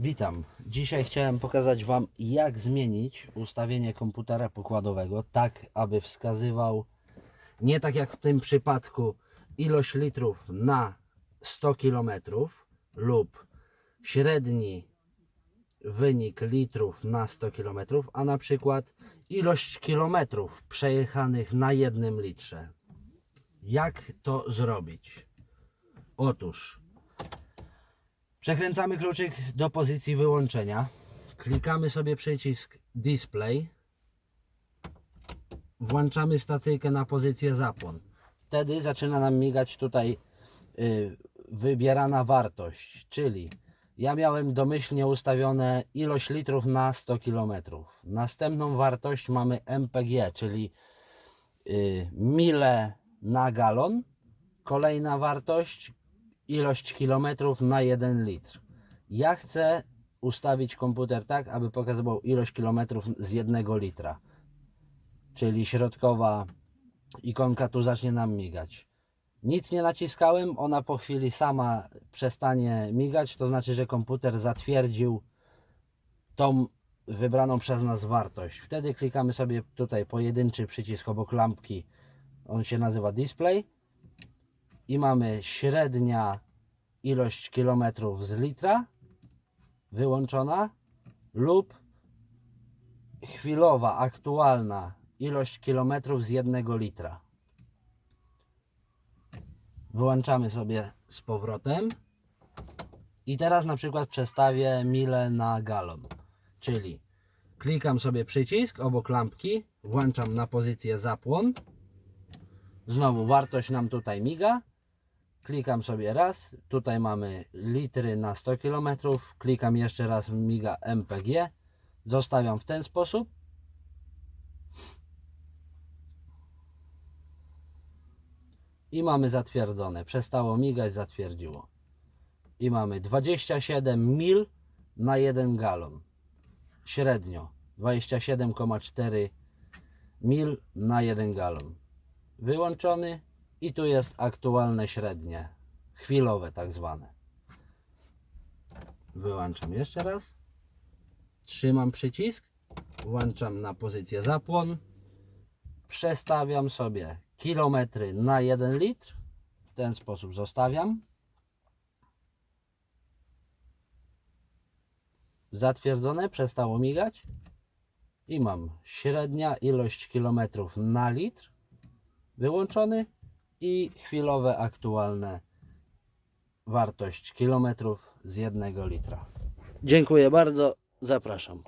Witam. Dzisiaj chciałem pokazać Wam, jak zmienić ustawienie komputera pokładowego, tak aby wskazywał nie tak jak w tym przypadku ilość litrów na 100 km lub średni wynik litrów na 100 km, a na przykład ilość kilometrów przejechanych na jednym litrze. Jak to zrobić? Otóż Przekręcamy kluczyk do pozycji wyłączenia. Klikamy sobie przycisk Display. Włączamy stacyjkę na pozycję zapłon. Wtedy zaczyna nam migać tutaj y, wybierana wartość, czyli ja miałem domyślnie ustawione ilość litrów na 100 km. Następną wartość mamy MPG, czyli y, mile na galon. Kolejna wartość ilość kilometrów na 1 litr. Ja chcę ustawić komputer tak, aby pokazywał ilość kilometrów z 1 litra. Czyli środkowa ikonka tu zacznie nam migać. Nic nie naciskałem, ona po chwili sama przestanie migać, to znaczy, że komputer zatwierdził tą wybraną przez nas wartość. Wtedy klikamy sobie tutaj pojedynczy przycisk obok lampki, on się nazywa display i mamy średnia ilość kilometrów z litra wyłączona lub chwilowa, aktualna ilość kilometrów z jednego litra. Wyłączamy sobie z powrotem. I teraz na przykład przestawię mile na galon, czyli klikam sobie przycisk obok lampki, włączam na pozycję zapłon, znowu wartość nam tutaj miga, klikam sobie raz, tutaj mamy litry na 100 km, klikam jeszcze raz, miga MPG, zostawiam w ten sposób. I mamy zatwierdzone, przestało migać, zatwierdziło. I mamy 27 mil na 1 galon. Średnio 27,4 mil na 1 galon. Wyłączony i tu jest aktualne średnie, chwilowe tak zwane. Wyłączam jeszcze raz. Trzymam przycisk, włączam na pozycję zapłon. Przestawiam sobie kilometry na 1 litr. W ten sposób zostawiam. Zatwierdzone, przestało migać. I mam średnia ilość kilometrów na litr wyłączony i chwilowe aktualne wartość kilometrów z jednego litra. Dziękuję bardzo, zapraszam.